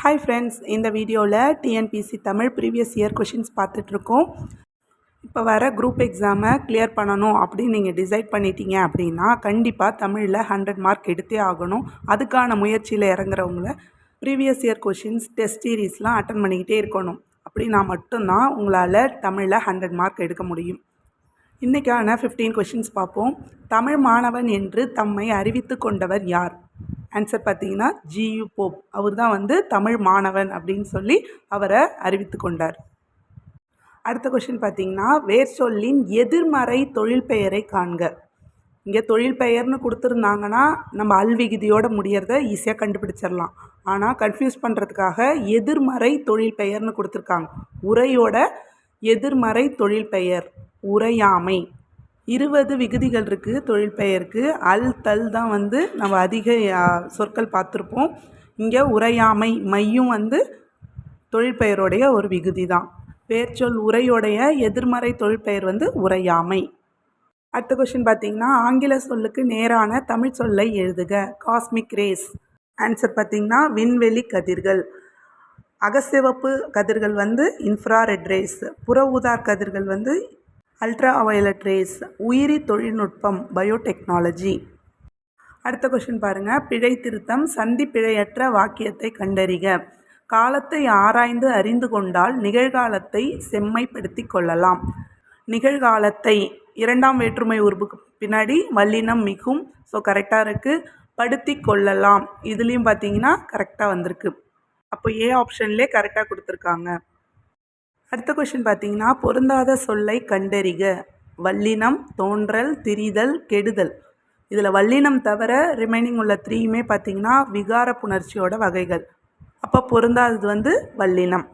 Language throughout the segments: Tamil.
ஹாய் ஃப்ரெண்ட்ஸ் இந்த வீடியோவில் TNPSC Tamil previous year questions பார்த்துட்ருக்கோம். இப்போ வர குரூப் எக்ஸாமை கிளியர் பண்ணணும் அப்படின்னு நீங்கள் டிசைட் பண்ணிட்டீங்க அப்படின்னா கண்டிப்பாக தமிழில் ஹண்ட்ரட் மார்க் எடுத்தே ஆகணும். அதுக்கான முயற்சியில் இறங்குறவங்கள ப்ரீவியஸ் இயர் கொஷின்ஸ் டெஸ்ட் சீரீஸ்லாம் அட்டன் பண்ணிக்கிட்டே இருக்கணும். அப்படின்னா மட்டும்தான் உங்களால் தமிழில் ஹண்ட்ரட் மார்க் எடுக்க முடியும். இன்றைக்கான ஃபிஃப்டீன் கொஷின்ஸ் பார்ப்போம். தமிழ் மாணவன் என்று தம்மை அறிவித்து கொண்டவர் யார்? ஆன்சர் பார்த்தீங்கன்னா ஜியு போப் அவர் தான் வந்து தமிழ் மாணவன் அப்படின்னு சொல்லி அவரை அறிவித்து கொண்டார். அடுத்த கொஷின் பார்த்தீங்கன்னா வேர் சொல்லின் எதிர்மறை தொழில் பெயரை காண்க. இங்கே தொழில் பெயர்னு கொடுத்துருந்தாங்கன்னா நம்ம அல்விகுதியோடு முடியறத ஈஸியாக கண்டுபிடிச்சிடலாம். ஆனால் கன்ஃபியூஸ் பண்ணுறதுக்காக எதிர்மறை தொழில் பெயர்னு கொடுத்துருக்காங்க. உரையோட எதிர்மறை தொழில் பெயர் உரையாமை. இருபது விகுதிகள் இருக்குது தொழில் பெயருக்கு. அல் தல் தான் வந்து நம்ம அதிக சொற்கள் பார்த்துருப்போம். இங்கே உரையாமை மையும் வந்து தொழிற்பெயருடைய ஒரு விகுதி தான். பேர்ச்சொல் உரையுடைய எதிர்மறை தொழிற்பெயர் வந்து உரையாமை. அடுத்த கொஷின் பார்த்தீங்கன்னா ஆங்கில சொல்லுக்கு நேரான தமிழ் சொல்லை எழுதுக. காஸ்மிக் ரேஸ் ஆன்சர் பார்த்தீங்கன்னா விண்வெளி கதிர்கள். அகசிவப்பு கதிர்கள் வந்து இன்ஃப்ராரெட் ரேஸ் புற ஊதார் கதிர்கள் வந்து அல்ட்ரா அவைலட் ரேஸ் உயிரி தொழில்நுட்பம் பயோடெக்னாலஜி அடுத்த கொஷின் பாருங்கள் பிழை திருத்தம் சந்தி பிழையற்ற வாக்கியத்தை கண்டறிக. காலத்தை ஆராய்ந்து அறிந்து கொண்டால் நிகழ்காலத்தை செம்மைப்படுத்தி கொள்ளலாம். நிகழ்காலத்தை இரண்டாம் வேற்றுமை உருவுக்கு பின்னாடி வல்லினம் மிகும். ஸோ கரெக்டாக இருக்குது படுத்தி கொள்ளலாம். இதுலேயும் பார்த்தீங்கன்னா கரெக்டாக வந்திருக்கு. அப்போ ஏ ஆப்ஷன்லேயே கரெக்டாக கொடுத்துருக்காங்க. அடுத்த கொஷின் பார்த்தீங்கன்னா பொருந்தாத சொல்லை கண்டறிக. வல்லினம் தோன்றல் திரிதல் கெடுதல். இதில் வல்லினம் தவிர ரிமைனிங் உள்ள த்ரீயுமே பார்த்தீங்கன்னா விகார புணர்ச்சியோட வகைகள். அப்போ பொருந்தாதது வந்து வல்லினம்.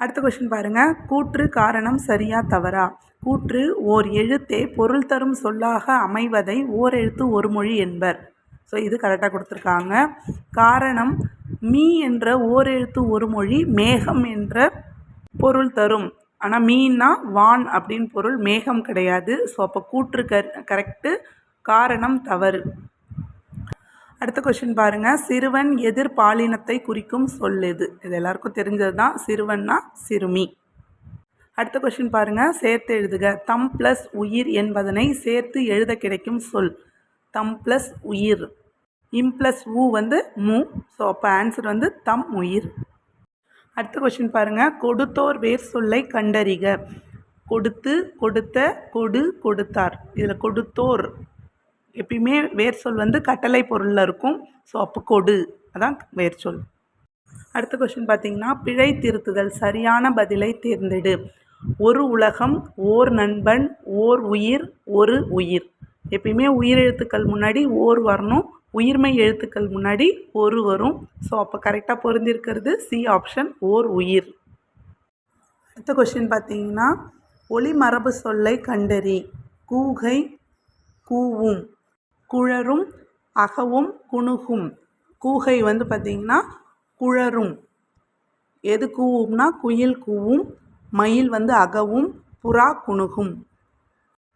அடுத்த கொஷின் பாருங்கள் கூற்று காரணம் சரியா தவறா? கூற்று ஓர் எழுத்தே பொருள் தரும் சொல்லாக அமைவதை ஓர் எழுத்து ஒரு மொழி என்பர். ஸோ இது கரெக்டாக கொடுத்துருக்காங்க. காரணம் மீ என்ற ஓர் எழுத்து ஒரு மொழி மேகம் என்ற பொருள் தரும். ஆனால் மீன்னா வான் அப்படின்னு பொருள் மேகம் கிடையாது. ஸோ அப்போ கூற்று கர் கரெக்டு காரணம் தவறு. அடுத்த கொஷின் பாருங்கள் சிறுவன் எதிர் பாலினத்தை குறிக்கும் சொல் எது? இது எல்லாருக்கும் தெரிஞ்சது தான் சிறுவன்னா சிறுமி. அடுத்த கொஷின் பாருங்கள் சேர்த்து எழுதுக. தம் ப்ளஸ் உயிர் என்பதனை சேர்த்து எழுத கிடைக்கும் சொல். தம் ப்ளஸ் உயிர். இம் ப்ளஸ் ஊ வந்து மூ. ஸோ அப்போ ஆன்சர் வந்து தம் உயிர். அடுத்த கொஷின் பாருங்கள் கொடுத்தோர் வேர் சொல்லை கண்டறிக. கொடுத்து கொடுத்த கொடு கொடுத்தார். இதில் கொடுத்தோர் எப்பயுமே வேர் சொல் வந்து கட்டளை பொருளில் இருக்கும். ஸோ அப்போ கொடு. அதான் வேர் சொல். அடுத்த கொஷின் பார்த்தீங்கன்னா பிழை திருத்துதல் சரியான பதிலை தேர்ந்தெடு. ஒரு உலகம் ஓர் நண்பன் ஓர் உயிர் ஒரு உயிர். எப்பயுமே உயிரெழுத்துக்கள் முன்னாடி ஓர் வரணும் உயிர்மை எழுத்துக்கள் முன்னாடி ஒரு வரும். ஸோ அப்போ கரெக்டாக பொருந்திருக்கிறது சி ஆப்ஷன் ஓர் உயிர். அடுத்த கொஷின் பார்த்தீங்கன்னா ஒளி மரபு சொல்லை கண்டறி கூகை கூவும் குழரும் அகவும் குணுகும். கூகை வந்து பார்த்திங்கன்னா குழரும். எது கூவும்னா குயில் கூவும் மயில் வந்து அகவும் புறா குணுகும்.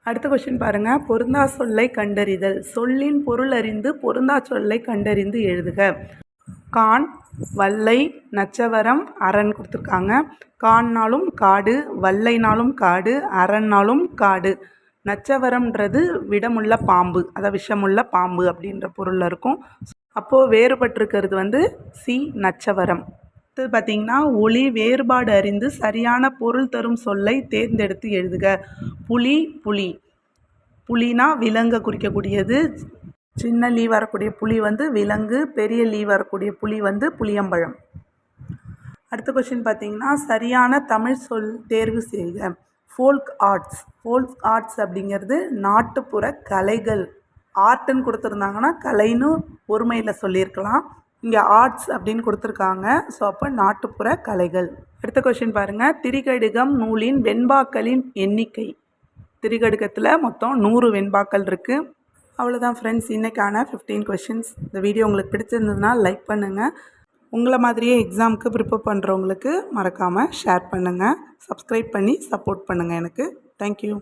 அடுத்த கொஷின் பாருங்கள் பொருந்தா சொல்லை கண்டறிதல். சொல்லின் பொருள் அறிந்து பொருந்தா சொல்லை கண்டறிந்து எழுதுக. கான் வல்லை நச்சவரம் அரண் கொடுத்துருக்காங்க. கான்னாலும் காடு வல்லைனாலும் காடு அரண்னாலும் காடு. நச்சவரம்ன்றது விடமுள்ள பாம்பு. அதாவது விஷமுள்ள பாம்பு அப்படின்ற பொருளில் இருக்கும். அப்போது வேறுபட்டிருக்கிறது வந்து சி நச்சவரம். அடுத்து பார்த்திங்கன்னா ஒளி வேறுபாடு அறிந்து சரியான பொருள் தரும் சொல்லை தேர்ந்தெடுத்து எழுதுக. புலி புலி. புலினா விலங்கை குறிக்கக்கூடியது. சின்ன லீ வரக்கூடிய புலி வந்து விலங்கு பெரிய லீ வரக்கூடிய புலி வந்து புளியம்பழம். அடுத்த கொஷின் பார்த்தீங்கன்னா சரியான தமிழ் சொல் தேர்வு செய்க. Folk arts. ஃபோல்க் ஆர்ட்ஸ் அப்படிங்கிறது நாட்டுப்புற கலைகள். ஆர்ட்டுன்னு கொடுத்துருந்தாங்கன்னா கலைன்னு ஒருமையில் சொல்லியிருக்கலாம். இங்கே ஆர்ட்ஸ் அப்படின்னு கொடுத்துருக்காங்க. ஸோ அப்போ நாட்டுப்புற கலைகள். அடுத்த கொஷின் பாருங்கள் திரிகடுகம் நூலின் வெண்பாக்களின் எண்ணிக்கை. திரிகடுகத்தில் மொத்தம் நூறு வெண்பாக்கள் இருக்குது அவ்வளோதான் ஃப்ரெண்ட்ஸ் இன்றைக்கான ஃபிஃப்டீன் கொஷின்ஸ் இந்த வீடியோ உங்களுக்கு பிடிச்சிருந்ததுன்னா லைக் பண்ணுங்கள் உங்களை மாதிரியே எக்ஸாமுக்கு ப்ரிப்பேர் பண்ணுறவங்களுக்கு மறக்காமல் ஷேர் பண்ணுங்கள் சப்ஸ்கிரைப் பண்ணி சப்போர்ட் பண்ணுங்கள் எனக்கு. தேங்க்யூ